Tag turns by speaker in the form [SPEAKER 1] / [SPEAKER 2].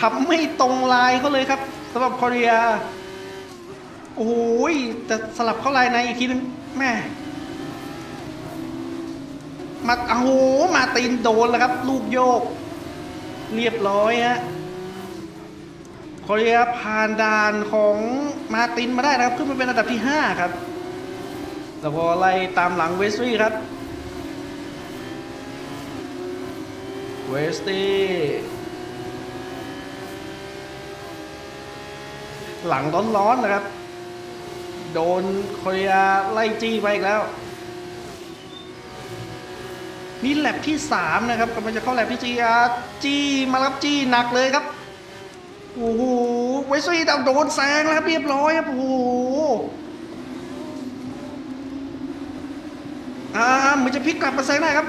[SPEAKER 1] ขับไม่ตรงลายเขาเลยครับสำหรับคอเรียโอ้ยแต่สลับเข้าลายในอีกทีนึงแม่มาโอ้โหมาตีนโดนแล้วครับ ลูกโยก เรียบร้อยฮะคอเรียผ่านด่านของมาตินมาได้นะครับ ขึ้นมาเป็นอันดับที่ 5 ครับ แล้วก็ไล่ตามหลังเวสตี้ครับเวสตี้ หลังร้อนๆนะครับ โดนโคเรียไล่จี้ไปอีกแล้ว นี่แลบที่ 3 นะครับกำลังจะเข้าแลบที่จีอาจี้มารับจี้หนักเลยครับโอ้โหเวสซี่ดาวโดนแซงแล้วครับเรียบร้อยครับโอ้โหอ่าเหมือนจะพลิกกลับมาแซงได้ครับ